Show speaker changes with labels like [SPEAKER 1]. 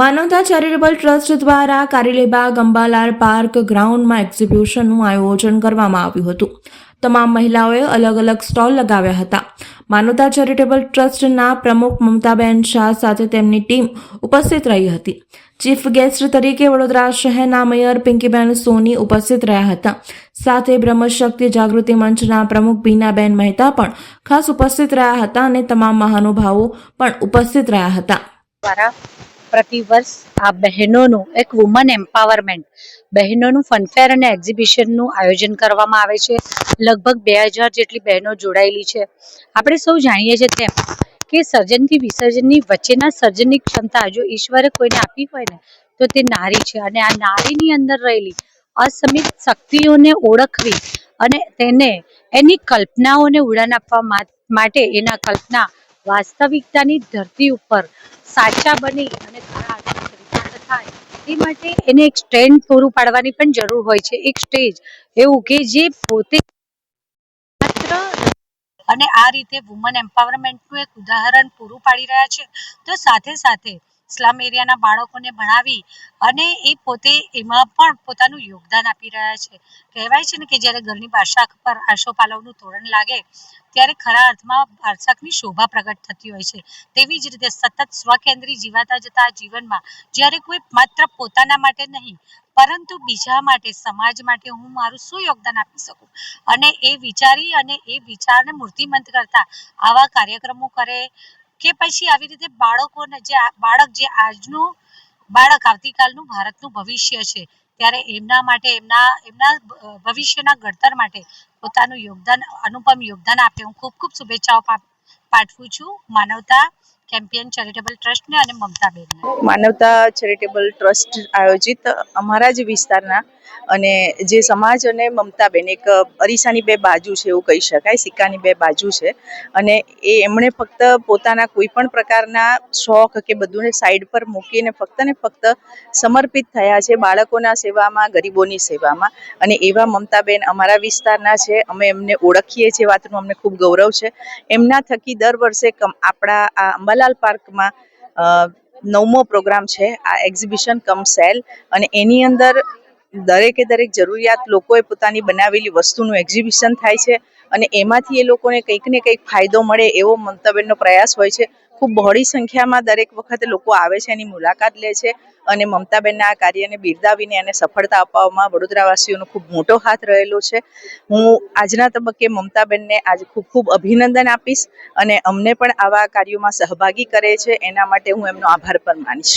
[SPEAKER 1] માનવતા charitable trust દ્વારા Karelibaug Ambalal park ગ્રાઉન્ડમાં એક્ઝિબિશનનું આયોજન કરવામાં આવ્યું હતું. તમામ મહિલાઓએ અલગ અલગ સ્ટોલ લગાવ્યા હતા. માનવતા ચેરિટેબલ ટ્રસ્ટના પ્રમુખ મમતાબેન શાહ સાથે તેમની ટીમ ઉપસ્થિત રહી હતી. ચીફ ગેસ્ટ તરીકે વડોદરા શહેરના મેયર પિંકીબેન સોની ઉપસ્થિત રહ્યા હતા. સાથે બ્રહ્મશક્તિ જાગૃતિ મંચના પ્રમુખ બીનાબેન મહેતા પણ ખાસ ઉપસ્થિત રહ્યા હતા અને તમામ મહાનુભાવો પણ ઉપસ્થિત રહ્યા હતા.
[SPEAKER 2] પ્રતિવર્ષ આ બહેનોનું એક વુમન એમ્પાવરમેન્ટ બહેનોનું ફનફેર અને એક્ઝિબિશનનું આયોજન કરવામાં આવે છે. લગભગ બે હજાર જેટલી બહેનો જોડાયેલી છે. આપણે સૌ જાણીએ છીએ તેમ કે સર્જનથી વિસર્જનની વચ્ચેના સર્જનની ક્ષમતા જો ઈશ્વરે કોઈને આપી હોય ને, તો તે નારી છે અને આ નારીની અંદર રહેલી અસમિત શક્તિઓને ઓળખવી અને તેને એની કલ્પનાઓને ઉડાન આપવા માટે એના કલ્પના વાસ્તવિકતાની ધરતી ઉપર સાચા બની અને થાય. એ માટે એને એક સ્ટેન્ડ પૂરું પાડવાની પણ જરૂર હોય છે, એક સ્ટેજ એવું કે જે પોતે અને આ રીતે વુમન એમ્પાવરમેન્ટનું એક ઉદાહરણ પૂરું પાડી રહ્યા છે. તો સાથે સાથે સ્લમ એરિયાના બાળકોને ભણાવી અને એ પોતે એમાં પણ પોતાનું યોગદાન આપી રહ્યા છે. કહેવાય છે ને કે જ્યારે ઘરની બારશાખ પર આશોપાલવનું તોરણ લાગે, ત્યારે ખરા અર્થમાં બારશાખની શોભા પ્રગટ થતી હોય છે. તેવી જ રીતે સતત સ્વકેન્દ્રી જીવાતા જતા જીવનમાં જ્યારે કોઈ માત્ર પોતાના માટે નહીં, પરંતુ બીજા માટે, સમાજ માટે હું મારું શું યોગદાન આપી શકું? અને એ વિચારી અને એ વિચારને મૂર્તિમંત કરતા આવા કાર્યક્રમો કરે કે પછી આવી રીતે બાળકોને જે બાળક જે આજનું, બાળક આવતીકાલનું ભારતનું ભવિષ્ય છે, ત્યારે એમના માટે, એમના એમના ભવિષ્યના ઘડતર માટે પોતાનું યોગદાન, અનુપમ યોગદાન આપે. હું ખૂબ ખૂબ શુભેચ્છાઓ પાઠવું છું. માનવતા કેમ્પિયન ચેરિટેબલ ટ્રસ્ટને અને મમતાબેનને.
[SPEAKER 3] માનવતા ચેરિટેબલ ટ્રસ્ટ આયોજિત અમારા જ વિસ્તારના અને જે સમાજ અને મમતાબેન, એક અરીસાની બે બાજુ છે એવું કહી શકાય, સિક્કાની બે બાજુ છે. અને એ એમણે ફક્ત પોતાના કોઈ પણ પ્રકારના શોખ કે બધુંને સાઈડ પર મૂકીને ફક્ત ને ફક્ત સમર્પિત થયા છે બાળકોના સેવામાં, ગરીબોની સેવામાં. અને એવા મમતાબેન અમારા વિસ્તારના છે, અમે એમને ઓળખીએ છીએ, વાતનું અમને ખૂબ ગૌરવ છે. એમના થકી દર વર્ષે આપણા આ અંબાલાલ પાર્કમાં નવમો પ્રોગ્રામ છે, આ એક્ઝિબિશન કમ સેલ અને એની અંદર દરેકે દરેક જરૂરિયાત લોકોએ પોતાની બનાવેલી વસ્તુનું એક્ઝિબિશન થાય છે. અને એમાંથી એ લોકોને કંઈક ને કંઈક ફાયદો મળે એવો મંતવ્યનો પ્રયાસ હોય છે. ખૂબ બહોળી સંખ્યામાં દરેક વખતે લોકો આવે છે, એની મુલાકાત લે છે અને મમતાબેનના આ કાર્યને બિરદાવીને એને સફળતા અપાવવામાં વડોદરાવાસીઓનો ખૂબ મોટો હાથ રહેલો છે. હું આજના તબક્કે મમતાબેનને આજે ખૂબ ખૂબ અભિનંદન આપીશ અને અમને પણ આવા કાર્યોમાં સહભાગી કરે છે. એના માટે હું એમનો આભાર પણ માનીશ.